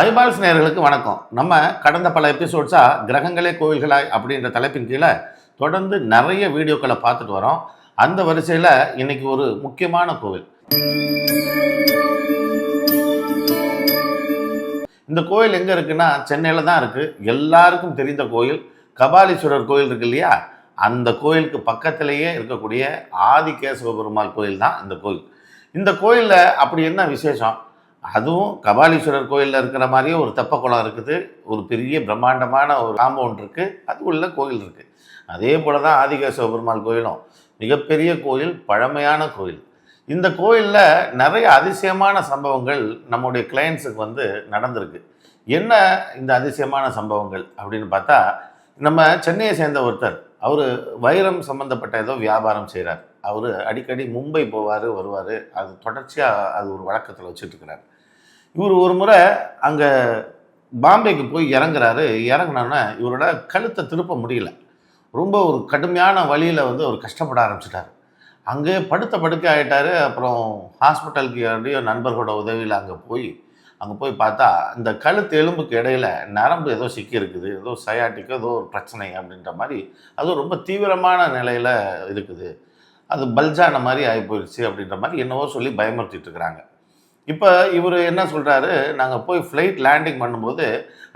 Eyeballs நேர்களுக்கு வணக்கம். நம்ம கடந்த பல எபிசோட்ஸாக கிரகங்களே கோவில்களாய் அப்படின்ற தலைப்பின் கீழே தொடர்ந்து நிறைய வீடியோக்களை பார்த்துட்டு வரோம். அந்த வரிசையில் இன்னைக்கு ஒரு முக்கியமான கோவில். இந்த கோயில் எங்கே இருக்குன்னா சென்னையில் தான் இருக்குது எல்லாருக்கும் தெரிந்த கோயில் கபாலீஸ்வரர் கோயில் இருக்கு இல்லையா? அந்த கோயிலுக்கு பக்கத்திலேயே இருக்கக்கூடிய ஆதிகேசவ பெருமாள் கோயில் தான் இந்த கோயில் இந்த கோயிலில் அப்படி என்ன விசேஷம்? அதுவும் கபாலீஸ்வரர் கோயிலில் இருக்கிற மாதிரியே ஒரு தெப்ப குளம் இருக்குது. ஒரு பெரிய பிரம்மாண்டமான ஒரு காம்பவுண்ட் இருக்குது அது உள்ள கோயில் இருக்குது அதே போல தான் ஆதிகேசவ பெருமாள் கோயிலும். மிகப்பெரிய கோயில் பழமையான கோயில். இந்த கோயிலில் நிறைய அதிசயமான சம்பவங்கள் நம்முடைய கிளைண்ட்ஸுக்கு வந்து நடந்திருக்கு. என்ன இந்த அதிசயமான சம்பவங்கள் அப்படின்னு பார்த்தா நம்ம சென்னையை சேர்ந்த ஒருத்தர். அவர் வைரம் சம்மந்தப்பட்ட ஏதோ வியாபாரம் செய்கிறார் அவர் அடிக்கடி மும்பை போவார் வருவார். அது தொடர்ச்சியாக அது ஒரு வழக்கத்தில் வச்சுட்டுருக்கிறார் இவர் ஒரு முறை அங்கே பாம்பேக்கு போய் இறங்குறாரு. இறங்குனோன்னே இவரோட கழுத்தை திருப்ப முடியல. ரொம்ப ஒரு கடுமையான வழியில் வந்து அவர் கஷ்டப்பட ஆரம்பிச்சிட்டார். அங்கே படுத்த படுக்கை ஆகிட்டாரு அப்புறம் ஹாஸ்பிட்டலுக்கு நண்பர்களோட உதவியில் அங்கே போய் அங்கே போய் பார்த்தா இந்த கழுத்து எலும்புக்கு இடையில நரம்பு ஏதோ சிக்கி இருக்குது ஏதோ சயாட்டிக்கோ ஏதோ ஒரு பிரச்சனை அப்படின்ற மாதிரி அதுவும் ரொம்ப தீவிரமான நிலையில் இருக்குது. அது பல்ஜான மாதிரி ஆகி போயிடுச்சு அப்படின்ற மாதிரி என்னவோ சொல்லி பயமுறுத்திட்டு இருக்கிறாங்க. இப்போ இவர் என்ன சொல்கிறாரு நாங்கள் போய் ஃப்ளைட் லேண்டிங் பண்ணும்போது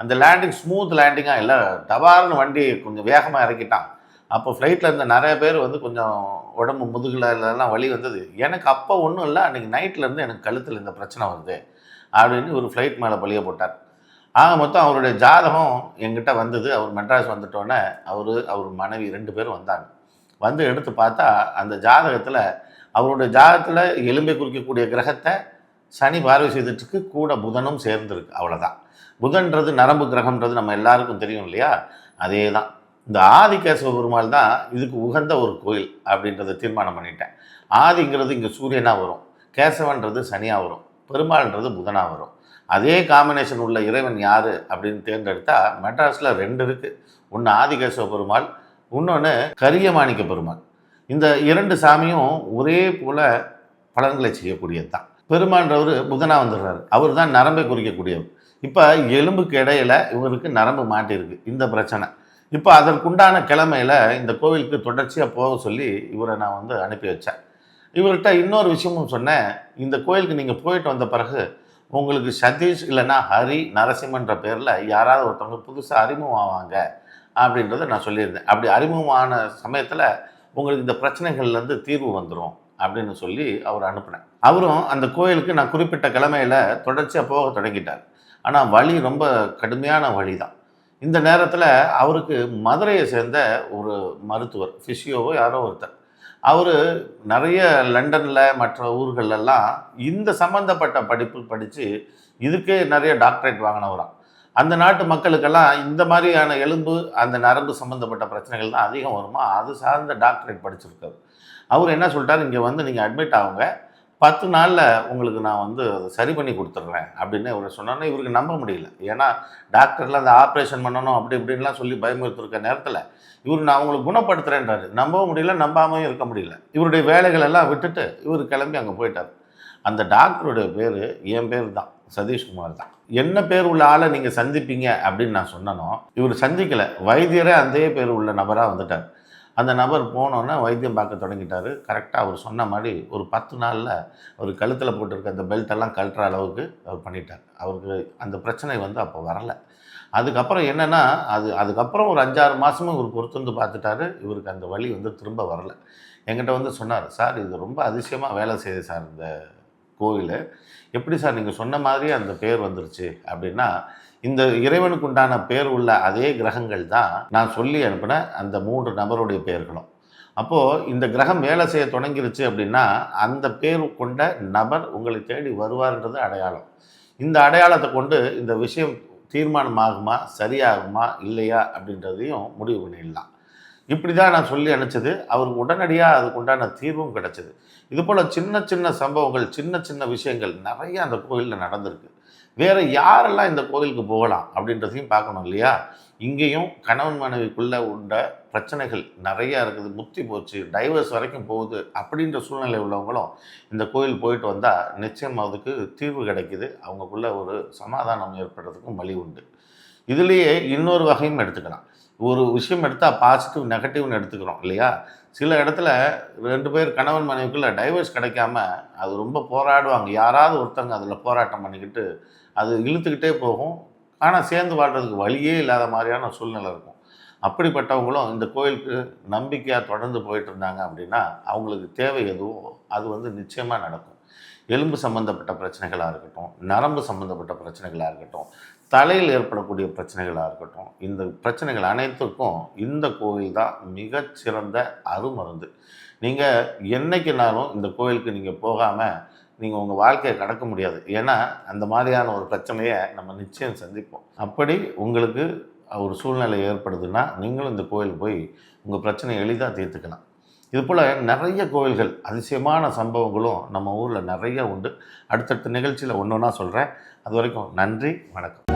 அந்த லேண்டிங் ஸ்மூத் லேண்டிங்காக இல்லை டபார்னு வண்டி கொஞ்சம் வேகமாக இறக்கிட்டான். அப்போ ஃப்ளைட்டில் இருந்த நிறைய பேர் வந்து கொஞ்சம் உடம்பு முதுகில் எல்லாம் வலி வந்தது. எனக்கு அப்போ ஒன்றும் இல்லை அன்றைக்கி நைட்லேருந்து எனக்கு கழுத்தில் இந்த பிரச்சனை வருது அப்படின்னு ஒரு ஃப்ளைட் மேலே பழிய போட்டார். ஆக மொத்தம் அவருடைய ஜாதகம் எங்கிட்ட வந்தது. அவர் மெட்ராஸ் வந்துட்டோன்னே அவர் அவர் மனைவி ரெண்டு பேரும் வந்தாங்க. வந்து எடுத்து பார்த்தா அந்த ஜாதகத்தில் அவருடைய ஜாதகத்தில் எலும்பை குறிக்கக்கூடிய கிரகத்தை சனி பார்வை செய்துட்டுருக்கு கூட புதனும் சேர்ந்துருக்கு அவ்வளோதான் புதன்றது நரம்பு கிரகம்ன்றது நம்ம எல்லாருக்கும் தெரியும் இல்லையா? அதே தான் இந்த ஆதிகேசவ பெருமாள் தான் இதுக்கு உகந்த ஒரு கோயில் அப்படின்றத தீர்மானம் பண்ணிட்டேன். ஆதிங்கிறது இங்கே சூரியனாக வரும். கேசவன்றது சனியாக வரும். பெருமாள்ன்றது புதனாக வரும். அதே காம்பினேஷன் உள்ள இறைவன் யார் அப்படின்னு தேர்ந்தெடுத்தா மெட்ராஸில் ரெண்டு இருக்குது ஒன்று ஆதிகேசவ பெருமாள் இன்னொன்று கரியமாணிக்க பெருமாள். இந்த இரண்டு சாமியும் ஒரே போல பலன்களை செய்யக்கூடியது தான் பெருமான்றவர் புதனாக வந்துடுறாரு. அவர் தான் நரம்பை குறிக்கக்கூடியவர். இப்போ எலும்புக்கு இடையில் இவருக்கு நரம்பு மாட்டியிருக்கு. இந்த பிரச்சனை. இப்போ அதற்குண்டான கிழமையில் இந்த கோவிலுக்கு தொடர்ச்சியாக போக சொல்லி இவரை நான் வந்து அனுப்பி வச்சேன். இவர்கிட்ட இன்னொரு விஷயமும் சொன்னேன். இந்த கோயிலுக்கு நீங்கள் போயிட்டு வந்த பிறகு உங்களுக்கு சதீஷ் இல்லைன்னா ஹரி நரசிம்மன்ற பேரில் யாராவது ஒருத்தவங்க புதுசாக அறிமுகம் ஆவாங்க அப்படின்றத நான் சொல்லியிருந்தேன். அப்படி அறிமுகமான சமயத்தில் உங்களுக்கு இந்த பிரச்சனைகள்லேருந்து தீர்வு வந்துடும் அப்படின்னு சொல்லி அவர் அனுப்பினேன். அவரும் அந்த கோயிலுக்கு நான் குறிப்பிட்ட கிழமையில் தொடர்ச்சியாக போக தொடங்கிட்டார். ஆனால் வழி ரொம்ப கடுமையான வழி தான் இந்த நேரத்தில் அவருக்கு மதுரையை சேர்ந்த ஒரு மருத்துவர் ஃபிஷியோவோ யாரோ ஒருத்தர். அவர் நிறைய லண்டனில் மற்ற ஊர்களெல்லாம் இந்த சம்மந்தப்பட்ட படிப்பு படித்து இதுக்கே நிறைய டாக்டரேட் வாங்கினவராம். அந்த நாட்டு மக்களுக்கெல்லாம் இந்த மாதிரியான எலும்பு அந்த நரம்பு சம்மந்தப்பட்ட பிரச்சனைகள் தான் அதிகம் வருமா? அது சார்ந்த டாக்டரேட் படிச்சிருக்காரு. அவர் என்ன சொல்லிட்டார் இங்கே வந்து நீங்கள் அட்மிட் ஆகுங்க பத்து நாளில் உங்களுக்கு நான் வந்து அதை சரி பண்ணி கொடுத்துட்றேன். அப்படின்னு இவர் சொன்னோன்னே இவருக்கு நம்ப முடியல. ஏன்னா டாக்டர்லாம் அந்த ஆப்ரேஷன் பண்ணணும் அப்படி இப்படின்லாம் சொல்லி பயமுறுத்திருக்க நேரத்தில் இவர் நான் உங்களுக்கு குணப்படுத்துகிறேன்றாரு நம்பவும் முடியல நம்பாமையும் இருக்க முடியல. இவருடைய வேலைகள் எல்லாம் விட்டுட்டு இவர் கிளம்பி அங்கே போயிட்டார். அந்த டாக்டருடைய பேர் என் பேர் தான் சதீஷ்குமார் தான். என்ன பேர் உள்ள ஆளை நீங்கள் சந்திப்பீங்க அப்படின்னு நான் சொன்னனோ இவர் சந்திக்கலை. வைத்தியரே அதே பேர் உள்ள நபராக வந்துட்டார். அந்த நபர் போனோன்னே வைத்தியம் பார்க்க தொடங்கிட்டார். கரெக்டாக அவர் சொன்ன மாதிரி ஒரு பத்து நாளில் அவர் கழுத்தில் போட்டிருக்க அந்த பெல்ட்டெல்லாம் கழட்டுற அளவுக்கு அவர் பண்ணிட்டார். அவருக்கு அந்த பிரச்சனை வந்து அப்போ வரலை. அதுக்கப்புறம் என்னென்னா அது அதுக்கப்புறம் ஒரு அஞ்சாறு மாதமும் இவர் வந்து பார்த்துட்டாரு. இவருக்கு அந்த வழி வந்து திரும்ப வரல. என்கிட்ட வந்து சொன்னார் சார் இது ரொம்ப அதிசயமாக வேலை செய்யுது சார் இந்த கோவில். எப்படி சார் நீங்கள் சொன்ன மாதிரி அந்த பேர் வந்துருச்சு. அப்படின்னா இந்த இறைவனுக்கு உண்டான பேர் உள்ள அதே கிரகங்கள் தான் நான் சொல்லி அனுப்பின அந்த மூன்று நபருடைய பெயர்களும் அப்போது இந்த கிரகம் வேலை செய்ய தொடங்கிருச்சு அப்படின்னா அந்த பேர் கொண்ட நபர் உங்களை தேடி வருவார்ன்றது அடையாளம். இந்த அடையாளத்தை கொண்டு இந்த விஷயம் தீர்மானமாகுமா சரியாகுமா இல்லையா அப்படின்றதையும் முடிவு பண்ணிடலாம். இப்படி தான் நான் சொல்லி அனுப்பிச்சது. அவருக்கு உடனடியாக அதுக்கு உண்டான தீர்வும் கிடச்சிது. இது போல் சின்ன சின்ன சம்பவங்கள் சின்ன சின்ன விஷயங்கள் நிறைய அந்த கோயிலில் நடந்திருக்கு. வேறு யாரெல்லாம் இந்த கோயிலுக்கு போகலாம் அப்படின்றதையும் பார்க்கணும் இல்லையா? இங்கேயும் கணவன் மனைவிக்குள்ளே உண்ட பிரச்சனைகள் நிறையா இருக்குது. முத்தி போச்சு டைவர்ஸ் வரைக்கும் போகுது அப்படின்ற சூழ்நிலை உள்ளவங்களும் இந்த கோயில் போயிட்டு வந்தால் நிச்சயம் அதுக்கு தீர்வு கிடைக்கிது. அவங்களுக்குள்ள ஒரு சமாதானம் ஏற்படுறதுக்கும் வழி உண்டு. இதுலேயே இன்னொரு வகையும் எடுத்துக்கலாம். ஒரு விஷயம் எடுத்தால் பாசிட்டிவ் நெகட்டிவ்னு எடுத்துக்கிறோம் இல்லையா? சில இடத்துல ரெண்டு பேர் கணவன் மனைவிக்குள்ள டைவர்ஸ் கிடைக்காம அது ரொம்ப போராடுவாங்க. யாராவது ஒருத்தங்க அதில் போராட்டம் பண்ணிக்கிட்டு அது இழுத்துக்கிட்டே போகும். ஆனால் சேர்ந்து வாழ்கிறதுக்கு வழியே இல்லாத மாதிரியான சூழ்நிலை இருக்கும். அப்படிப்பட்டவங்களும் இந்த கோயிலுக்கு நம்பிக்கையாக தொடர்ந்து போயிட்டு இருந்தாங்க அப்படின்னா அவங்களுக்கு தேவை எதுவோ அது வந்து நிச்சயமாக நடக்கும். எலும்பு சம்மந்தப்பட்ட பிரச்சனைகளாக இருக்கட்டும் நரம்பு சம்மந்தப்பட்ட பிரச்சனைகளாக இருக்கட்டும் தலையில் ஏற்படக்கூடிய பிரச்சனைகளாக இருக்கட்டும் இந்த பிரச்சனைகள் அனைத்துக்கும் இந்த கோவில் தான் மிகச்சிறந்த அருமருந்து. நீங்கள் என்னைக்குனாலும் இந்த கோவிலுக்கு நீங்கள் போகாமல் நீங்கள் உங்கள் வாழ்க்கையை கடக்க முடியாது. ஏன்னா அந்த மாதிரியான ஒரு பிரச்சனையை நம்ம நிச்சயம் சந்திப்போம். அப்படி உங்களுக்கு ஒரு சூழ்நிலை ஏற்படுதுன்னா நீங்களும் இந்த கோயிலுக்கு போய் உங்கள் பிரச்சனையை எளிதாக தீர்த்துக்கலாம். இது போல் நிறைய கோயில்கள் அதிசயமான சம்பவங்களும் நம்ம ஊரில் நிறைய உண்டு. அடுத்தடுத்த நிகழ்ச்சியில் ஒன்று ஒன்றா சொல்கிறேன் அது வரைக்கும் நன்றி வணக்கம்.